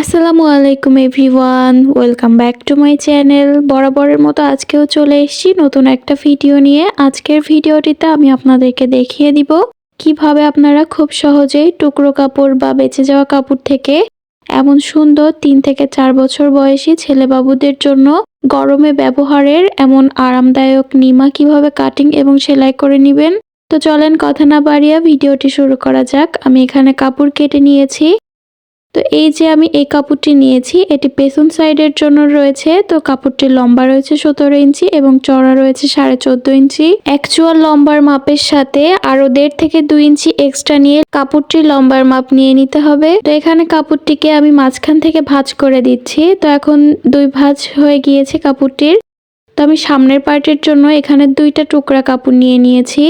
আসসালামু আলাইকুম everyone. Welcome back to my channel. বরাবরের মতো আজকেও চলে এসেছি নতুন একটা ভিডিও নিয়ে। আজকের ভিডিওটিতে আমি আপনাদেরকে দেখিয়ে দিব কীভাবে আপনারা খুব সহজেই টুকরো কাপড় বা বেঁচে যাওয়া কাপড় থেকে এমন সুন্দর তিন থেকে চার বছর বয়সী ছেলেবাবুদের জন্য গরমে ব্যবহারের এমন আরামদায়ক নিমা কীভাবে কাটিং এবং সেলাই করে নেবেন। তো চলেন কথা না বাড়িয়ে ভিডিওটি শুরু করা যাক। আমি এখানে কাপড় কেটে নিয়েছি। তো এই যে আমি এই কাপড়টি নিয়েছি, এটি পেছন সাইডের জন্য রয়েছে। তো কাপড়টি লম্বা রয়েছে সতেরো ইঞ্চি এবং চড়া রয়েছে সাড়ে চোদ্দ ইঞ্চি। অ্যাকচুয়াল লম্বার মাপের সাথে আরও দেড় থেকে দুই ইঞ্চি এক্সট্রা নিয়ে কাপড়টির লম্বার মাপ নিয়ে নিতে হবে। তো এখানে কাপড়টিকে আমি মাঝখান থেকে ভাঁজ করে দিচ্ছি। তো এখন দুই ভাঁজ হয়ে গিয়েছে কাপড়টির। তো আমি সামনের পার্টের জন্য এখানে দুইটা টুকরা কাপড় নিয়ে নিয়েছি।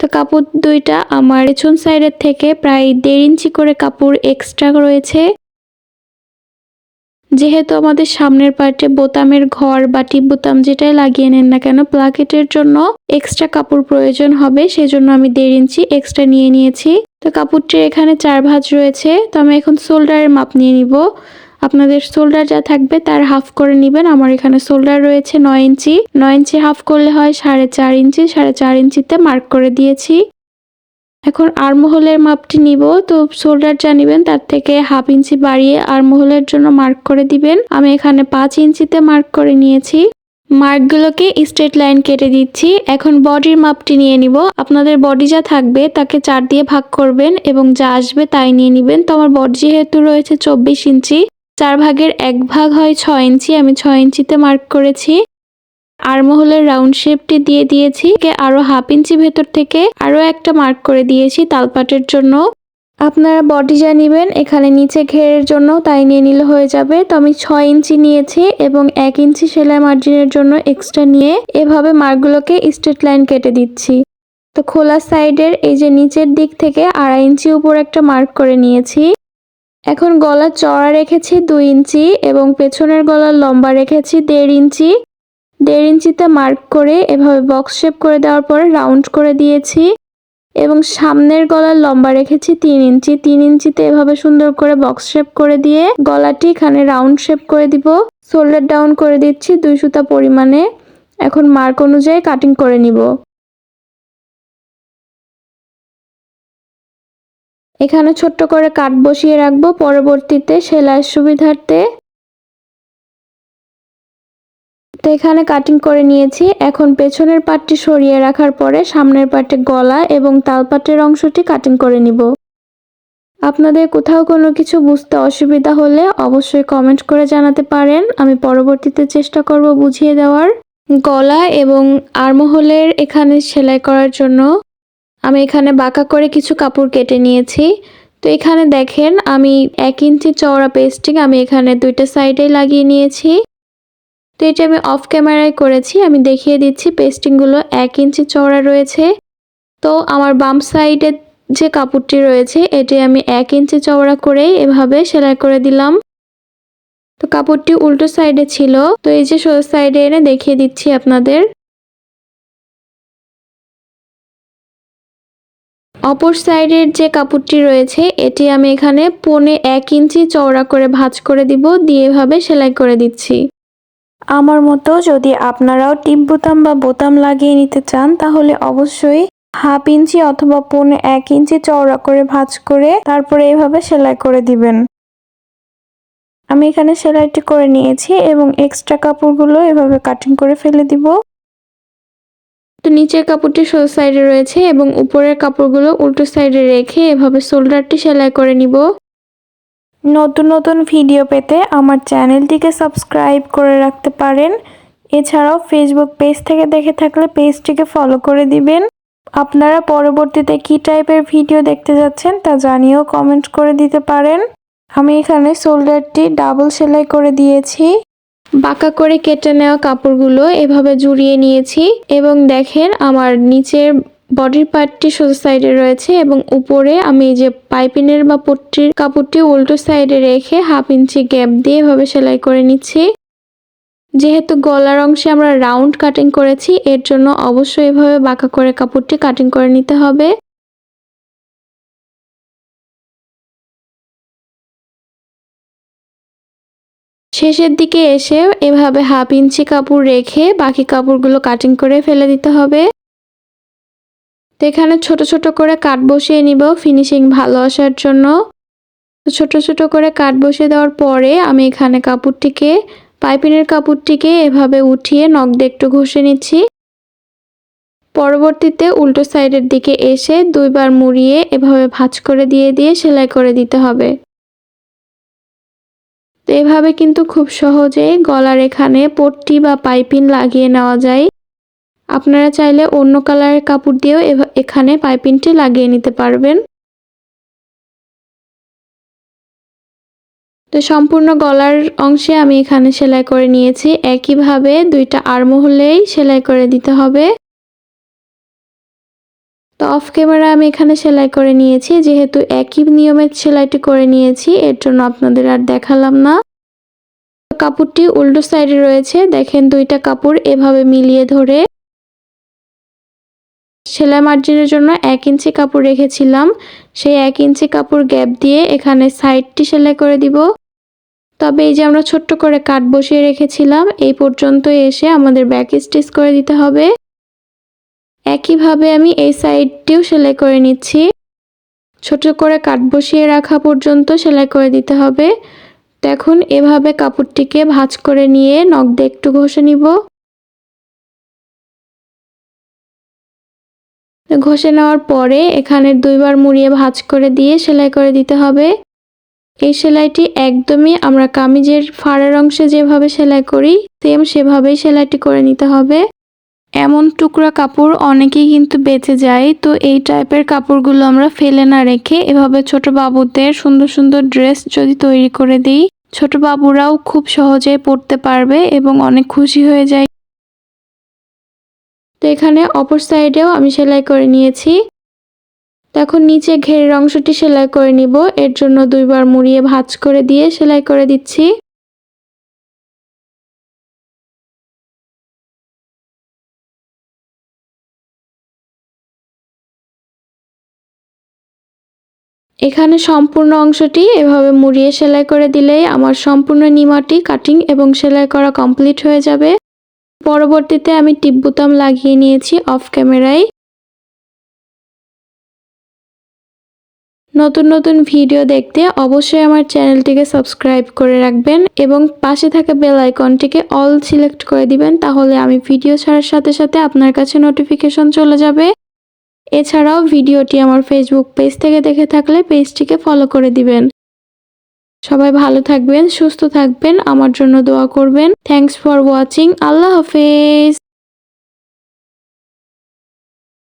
তো কাপড় দুইটা আমার পেছন সাইডের থেকে প্রায় দেড় ইঞ্চি করে কাপড় এক্সট্রা রয়েছে। যেহেতু আমাদের সামনের পার্টে বোতামের ঘর বা টিপ বোতাম যেটাই লাগিয়ে নেন না কেন, প্লাকেটের জন্য এক্সট্রা কাপড় প্রয়োজন হবে, সেজন্য আমি দেড় ইঞ্চি এক্সট্রা নিয়ে নিয়েছি। তো কাপড়টির এখানে চার ভাঁজ রয়েছে, তো আমি এখন শোল্ডারের মাপ নিয়ে নিব। আপনাদের শোল্ডার যা থাকবে তার হাফ করে নেবেন। আমার এখানে শোল্ডার রয়েছে নয় ইঞ্চি। নয় ইঞ্চি হাফ করলে হয় সাড়ে চার ইঞ্চি, সাড়ে চার ইঞ্চিতে মার্ক করে দিয়েছি। এখন আরমহলের মাপটি নিব। তো শোল্ডার যা নেবেন তার থেকে হাফ ইঞ্চি বাড়িয়ে আরমহলের জন্য মার্ক করে দিবেন। আমি এখানে পাঁচ ইঞ্চিতে মার্ক করে নিয়েছি। মার্কগুলোকে স্ট্রেট লাইন কেটে দিচ্ছি। এখন বডির মাপটি নিয়ে নিব। আপনাদের বডি যা থাকবে তাকে চার দিয়ে ভাগ করবেন এবং যা আসবে তাই নিয়ে নেবেন। তো আমার বডি যেহেতু রয়েছে চব্বিশ ইঞ্চি চার ভাগের এক ভাগ হয় ছয় ইঞ্চি, আমি ছয় ইঞ্চিতে মার্ক করেছি। আরমহলের রাউন্ড শেপটি দিয়ে দিয়েছি। আরও হাফ ইঞ্চি ভেতর থেকে আরও একটা মার্ক করে দিয়েছি তালপাটের জন্য। আপনারা বডি যা নেবেন এখানে নিচে ঘেরের জন্য তাই নিয়ে নিলে হয়ে যাবে। তো আমি ছয় ইঞ্চি নিয়েছি এবং এক ইঞ্চি সেলাই মার্জিনের জন্য এক্সট্রা নিয়ে এভাবে মার্কগুলোকে স্ট্রেট লাইন কেটে দিচ্ছি। তো খোলা সাইডের এই যে নিচের দিক থেকে আড়াই ইঞ্চি উপর একটা মার্ক করে নিয়েছি। এখন গলা চড়া রেখেছি দুই ইঞ্চি এবং পেছনের গলার লম্বা রেখেছি দেড় ইঞ্চি। দেড় ইঞ্চিতে মার্ক করে এভাবে বক্স শেপ করে দেওয়ার পরে রাউন্ড করে দিয়েছি এবং সামনের গলার লম্বা রেখেছি তিন ইঞ্চি। তিন ইঞ্চিতে এভাবে সুন্দর করে বক্স শেপ করে দিয়ে গলাটি এখানে রাউন্ড শেপ করে দিব। শোল্ডার ডাউন করে দিচ্ছি দুই সুতা পরিমাণে। এখন মার্ক অনুযায়ী কাটিং করে নিব। এখানে ছোট্ট করে কাট বসিয়ে রাখব। পরবর্তীতে সেলাইয়ের সুবিধার্থে তো এখানে কাটিং করে নিয়েছি। এখন পেছনের পাটটি সরিয়ে রাখার পরে সামনের পাটে গলা এবং তালপাটের অংশটি কাটিং করে নিব। আপনাদের কোথাও কোনো কিছু বুঝতে অসুবিধা হলে অবশ্যই কমেন্ট করে জানাতে পারেন। আমি পরবর্তীতে চেষ্টা করব বুঝিয়ে দেওয়ার। গলা এবং আর্মহোলের এখানে সেলাই করার জন্য আমি এখানে বাঁকা করে কিছু কাপড় কেটে নিয়েছি। তো এখানে দেখেন, আমি এক ইঞ্চি চওড়া পেস্টিং আমি এখানে দুইটা সাইডে লাগিয়ে নিয়েছি। তো এটা আমি অফ ক্যামেরায় করেছি, আমি দেখিয়ে দিচ্ছি পেস্টিংগুলো এক ইঞ্চি চওড়া রয়েছে। তো আমার বাম সাইডে যে কাপড়টি রয়েছে, এটি আমি এক ইঞ্চি চওড়া করেই এভাবে সেলাই করে দিলাম। তো কাপড়টি উল্টো সাইডে ছিল। তো এই যে সোজা সাইডে এনে দেখিয়ে দিচ্ছি আপনাদের। অপর সাইডের যে কাপড়টি রয়েছে, এটি আমি এখানে পনে এক ইঞ্চি চওড়া করে ভাঁজ করে দিব, দিয়ে এভাবে সেলাই করে দিচ্ছি। আমার মতো যদি আপনারাও টিপ বোতাম বা বোতাম লাগিয়ে নিতে চান, তাহলে অবশ্যই হাফ ইঞ্চি অথবা পৌনে এক ইঞ্চি চওড়া করে ভাঁজ করে তারপরে এইভাবে সেলাই করে দিবেন। আমি এখানে সেলাইটি করে নিয়েছি এবং এক্সট্রা কাপড়গুলো এভাবে কাটিং করে ফেলে দিব। তো নিচের কাপড়টি সোজা সাইডে রয়েছে এবং উপরের কাপড়গুলো উল্টো সাইডে রেখে এভাবে শোল্ডারটি সেলাই করে নিব। নতুন নতুন ভিডিও পেতে আমার চ্যানেলটিকে সাবস্ক্রাইব করে রাখতে পারেন। এছাড়াও ফেসবুক পেজ থেকে দেখে থাকলে পেজটিকে ফলো করে দিবেন। আপনারা পরবর্তীতে কি টাইপের ভিডিও দেখতে যাচ্ছেন তা জানিয়েও কমেন্ট করে দিতে পারেন। আমি এখানে শোল্ডারটি ডাবল সেলাই করে দিয়েছি। বাঁকা করে কেটে নেওয়া কাপড়গুলো এভাবে জুড়িয়ে নিয়েছি এবং দেখেন আমার নিচের বডির পার্টটি সোজা সাইডে রয়েছে এবং উপরে আমি যে পাইপিনের বা পট্টির কাপড়টি উল্টো সাইডে রেখে হাফ ইঞ্চি গ্যাপ দিয়ে এভাবে সেলাই করে নিচ্ছি। যেহেতু গলার অংশে আমরা রাউন্ড কাটিং করেছি, এর জন্য অবশ্যই এভাবে বাঁকা করে কাপড়টি কাটিং করে নিতে হবে। শেষের দিকে এসে এভাবে হাফ ইঞ্চি কাপড় রেখে বাকি কাপড়গুলো কাটিং করে ফেলে দিতে হবে। তো এখানে ছোট ছোট করে কাট বসিয়ে নিব ফিনিশিং ভালো আসার জন্য। ছোট ছোট করে কাট বসিয়ে দেওয়ার পরে আমি এখানে কাপড়টিকে, পাইপিনের কাপড়টিকে এভাবে উঠিয়ে নখ দিয়ে একটু ঘষে নিচ্ছি। পরবর্তীতে উল্টো সাইডের দিকে এসে দুইবার মুড়িয়ে এভাবে ভাঁজ করে দিয়ে দিয়ে সেলাই করে দিতে হবে। তো এভাবে কিন্তু খুব সহজে গলার এখানে পট্টি বা পাইপিন লাগিয়ে নেওয়া যায়। আপনারা চাইলে অন্য কালারের কাপড় দিয়েও এখানে পাইপিনটি লাগিয়ে নিতে পারবেন। তো সম্পূর্ণ গলার অংশে আমি এখানে সেলাই করে নিয়েছি। একইভাবে দুইটা আরমহলেই সেলাই করে দিতে হবে। তো অফ ক্যামেরা আমি এখানে সেলাই করে নিয়েছি। যেহেতু একই নিয়মের সেলাইটি করে নিয়েছি, এর জন্য আপনাদের আর দেখালাম না। কাপড়টি উল্টো সাইডে রয়েছে। দেখেন দুইটা কাপড় এভাবে মিলিয়ে ধরে। সেলাই মার্জিনের জন্য এক ইঞ্চি কাপড় রেখেছিলাম। সেই এক ইঞ্চি কাপড় গ্যাপ দিয়ে এখানে সাইডটি সেলাই করে দিব। তবে এই যে আমরা ছোট্ট করে কাট বসিয়ে রেখেছিলাম, এই পর্যন্ত এসে আমাদের ব্যাক স্টিচ করে দিতে হবে। একইভাবে আমি এই সাইডটিও সেলাই করে নিচ্ছি। ছোট করে কাট বসিয়ে রাখা পর্যন্ত সেলাই করে দিতে হবে। এখন এভাবে কাপড়টিকে ভাঁজ করে নিয়ে নখ দিয়ে একটু ঘষে নিব। ঘষে নেওয়ার পরে এখানে দুইবার মুড়িয়ে ভাঁজ করে দিয়ে সেলাই করে দিতে হবে। এই সেলাইটি একদমই আমরা কামিজের ফাড়ের অংশে যেভাবে সেলাই করি, সেম সেভাবেই সেলাইটি করে নিতে হবে। এমন টুকরা কাপড় অনেকেই কিন্তু বেঁচে যায়, তো এই টাইপের কাপড়গুলো আমরা ফেলে না রেখে এভাবে ছোট বাবুদের সুন্দর সুন্দর ড্রেস যদি তৈরি করে দিই, ছোট বাবুরাও খুব সহজে পড়তে পারবে এবং অনেক খুশি হয়ে যায়। তো এখানে অপর সাইডেও আমি সেলাই করে নিয়েছি। এখন নিচে ঘেরের অংশটি সেলাই করে নিব, এর জন্য দুইবার মুড়িয়ে ভাঁজ করে দিয়ে সেলাই করে দিচ্ছি। এখানে সম্পূর্ণ অংশটি এভাবে মুড়িয়ে সেলাই করে দিলেই আমার সম্পূর্ণ নিমাটি কাটিং এবং সেলাই করা কমপ্লিট হয়ে যাবে। পরবর্তীতে আমি টিপ বুতাম লাগিয়ে নিয়েছি অফ ক্যামেরায় নতুন নতুন ভিডিও দেখতে অবশ্যই আমার চ্যানেলটিকে সাবস্ক্রাইব করে রাখবেন এবং পাশে থাকা বেল আইকনটিকে অল সিলেক্ট করে দিবেন, তাহলে আমি ভিডিও ছাড়ার সাথে সাথে আপনার কাছে নোটিফিকেশন চলে যাবে। এছাড়াও ভিডিওটি আমার ফেসবুক পেজ থেকে দেখে থাকলে পেজটিকে ফলো করে দিবেন। সবাই ভালো থাকবেন, সুস্থ থাকবেন, আমার জন্য দোয়া করবেন। থ্যাংকস ফর ওয়াচিং আল্লাহ হাফেজ।